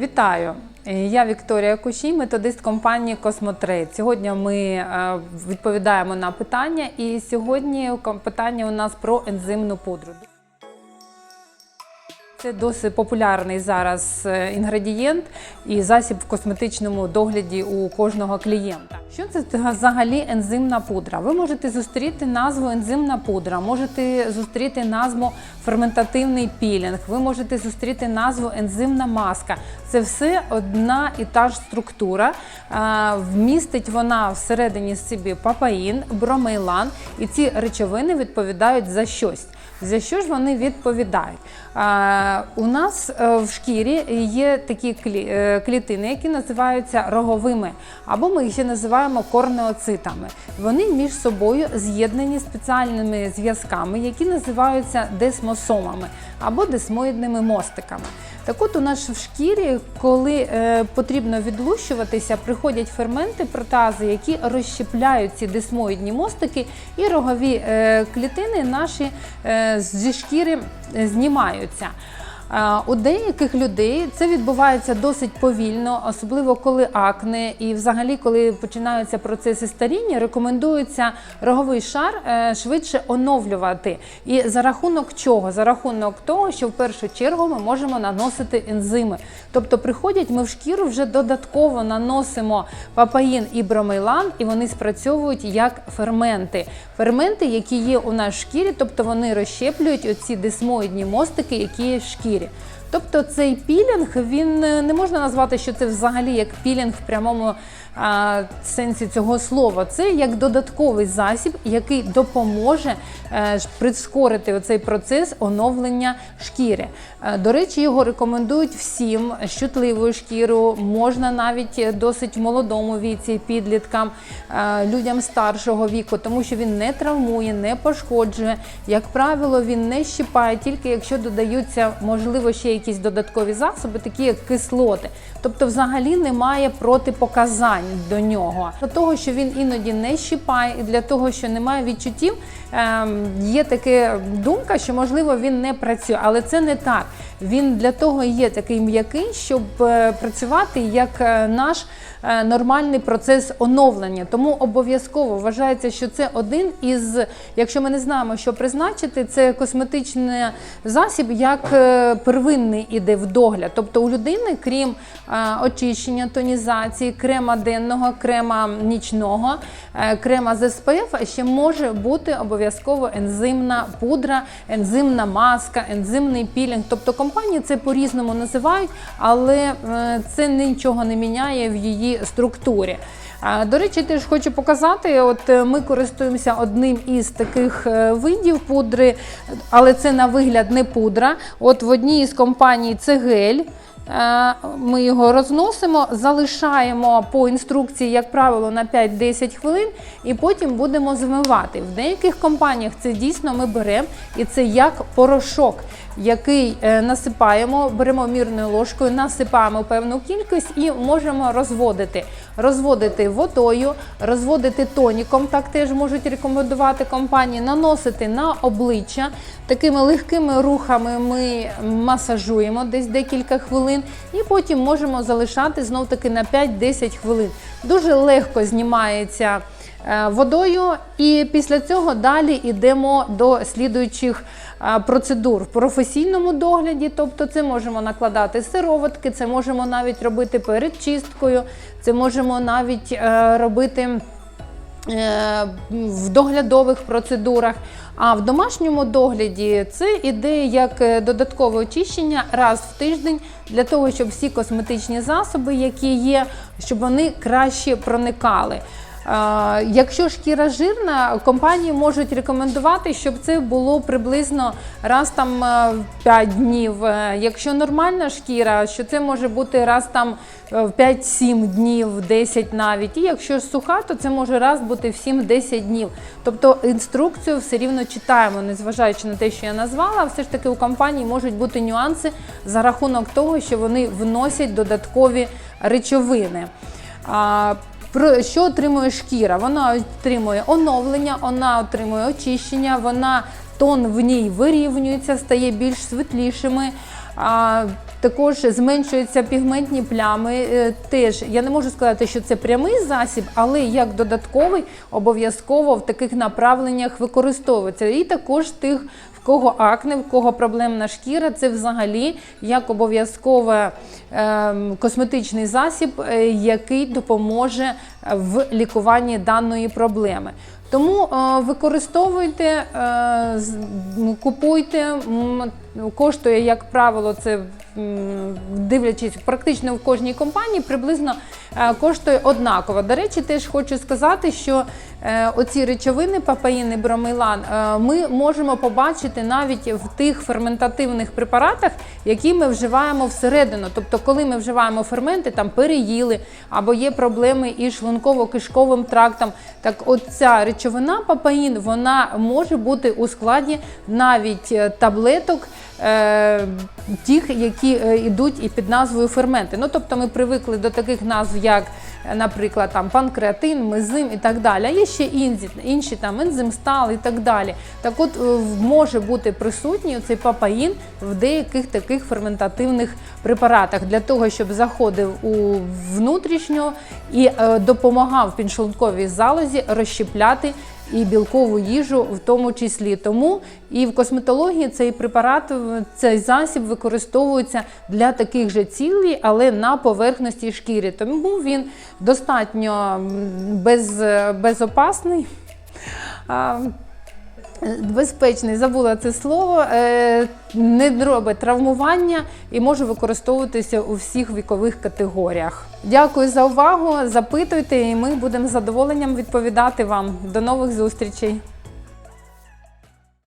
Вітаю! Я Вікторія Кущій, методист компанії Космотрейд. Сьогодні ми е, відповідаємо на питання, і сьогодні питання у нас про ензимну пудру. Це досить популярний зараз е, інгредієнт і засіб в косметичному догляді у кожного клієнта. Що це взагалі ензимна пудра? Ви можете зустріти назву ензимна пудра, можете зустріти назву ферментативний пілінг, ви можете зустріти назву ензимна маска. Це все одна і та ж структура. Вмістить вона всередині собі папаїн, бромейлан, і ці речовини відповідають за щось. За що ж вони відповідають? У нас е, в шкірі є такі е, клітини, які називаються роговими, або ми їх ще називаємо корнеоцитами. Вони між собою з'єднані спеціальними зв'язками, які називаються десмосомами або десмоїдними мостиками. Так от у нас в шкірі, коли е, потрібно відлущуватися, приходять ферменти, протази, які розщепляють ці десмоїдні мостики, і рогові е, клітини наші е, зі шкіри знімаються. Е, У деяких людей це відбувається досить повільно, особливо коли акне, і взагалі, коли починаються процеси старіння, рекомендується роговий шар е, швидше оновлювати. І за рахунок чого? За рахунок того, що в першу чергу ми можемо наносити ензими. Тобто приходять ми в шкіру вже додатково наносимо папаїн і бромейлан, і вони спрацьовують як ферменти. Ферменти, які є у нас в шкірі, тобто вони розщеплюють оці десмоїдні мостики, які є в шкірі ефірі. Тобто цей пілінг він е, не можна назвати, що це взагалі як пілінг в прямому а, сенсі цього слова. Це як додатковий засіб, який допоможе е, ж прискорити оцей процес оновлення шкіри. Е, До речі, його рекомендують всім з чутливою шкірою, можна навіть е, досить молодому віці, підліткам, е, людям старшого віку, тому що він не травмує, не пошкоджує. Як правило, він не щипає, тільки якщо додаються, можливо, ще якісь додаткові засоби, такі як кислоти. Тобто, взагалі немає протипоказань до нього. Для того, що він іноді не щипає, і для того, що немає відчуттів, ем, є така думка, що можливо він не працює, але це не так. Він для того є такий м'який, щоб е, працювати як е, наш е, нормальний процес оновлення. Тому обов'язково вважається, що це один із, якщо ми не знаємо, що призначити, це косметичний засіб, як е, первинний іде в догляд. Тобто у людини, крім е, очищення, тонізації, крема денного, крема нічного, е, крема з SPF, ще може бути обов'язково ензимна пудра, ензимна маска, ензимний пілінг. Тобто компанії це по-різному називають, але е, це нічого не міняє в її структурі. До речі, теж хочу показати. От ми користуємося одним із таких видів пудри, але це на вигляд не пудра. От в одній із компаній це гель. Е, Ми його розносимо, залишаємо по інструкції, як правило, на 5-10 хвилин, і потім будемо змивати. В деяких компаніях це дійсно ми беремо і це як порошок, який е, насипаємо, беремо мірною ложкою, насипаємо певну кількість і можемо розводити. Розводити водою, розводити тоніком, так теж можуть рекомендувати компанії, наносити на обличчя. Такими легкими рухами ми масажуємо десь декілька хвилин, і потім можемо залишати знов таки на 5-10 хвилин. Дуже легко знімається водою, і після цього далі йдемо до слідуючих е, процедур в професійному догляді. Тобто, це можемо накладати сироватки, це можемо навіть робити перед чисткою, це можемо навіть е, робити. Е, в доглядових процедурах. А в домашньому догляді це іде як е, додаткове очищення раз в тиждень для того, щоб всі косметичні засоби, які є, щоб вони краще проникали. Якщо шкіра жирна, компанії можуть рекомендувати, щоб це було приблизно раз там е, в 5 днів. Е, Якщо нормальна шкіра, що це може бути раз там е, в 5-7 днів, 10 навіть. І якщо суха, то це може раз бути в 7-10 днів. Тобто інструкцію все рівно читаємо, незважаючи на те, що я назвала, все ж таки у компанії можуть бути нюанси за рахунок того, що вони вносять додаткові речовини. Про що отримує шкіра? Вона отримує оновлення, вона отримує очищення, вона тон в ній вирівнюється, стає більш світлішими. А, також зменшуються пігментні плями. Е, Теж я не можу сказати, що це прямий засіб, але як додатковий обов'язково в таких направленнях використовується. І також тих. Кого акне, в кого проблемна шкіра, це взагалі як обов'язковий ем, косметичний засіб, е, який допоможе в лікуванні даної проблеми. Тому е, використовуйте, е, купуйте, коштує, як правило, це дивлячись практично в кожній компанії, приблизно е, коштує однаково. До речі, теж хочу сказати, що е, оці речовини папаїн і бромейлан е, ми можемо побачити навіть в тих ферментативних препаратах, які ми вживаємо всередину. Тобто, коли ми вживаємо ферменти, там переїли або є проблеми із шлунково-кишковим трактом. Так, от ця речовина папаїн вона може бути у складі навіть таблеток. Е, тих, які е, йдуть і під назвою ферменти. Ну, тобто ми привикли до таких назв, як, е, наприклад, там панкреатин, мезим і так далі. А є ще інші, інші там ензим стал і так далі. Так от е, може бути присутній цей папаїн в деяких таких ферментативних препаратах для того, щоб заходив у внутрішню і е, допомагав підшлунковій залозі розщепляти і білкову їжу в тому числі. Тому і в косметології цей препарат, цей засіб використовується для таких же цілей, але на поверхності шкіри. Тому він достатньо без, безопасний. Безпечний, забула це слово, е, не робить травмування і може використовуватися у всіх вікових категоріях. Дякую за увагу. Запитуйте, і ми будемо з задоволенням відповідати вам. До нових зустрічей.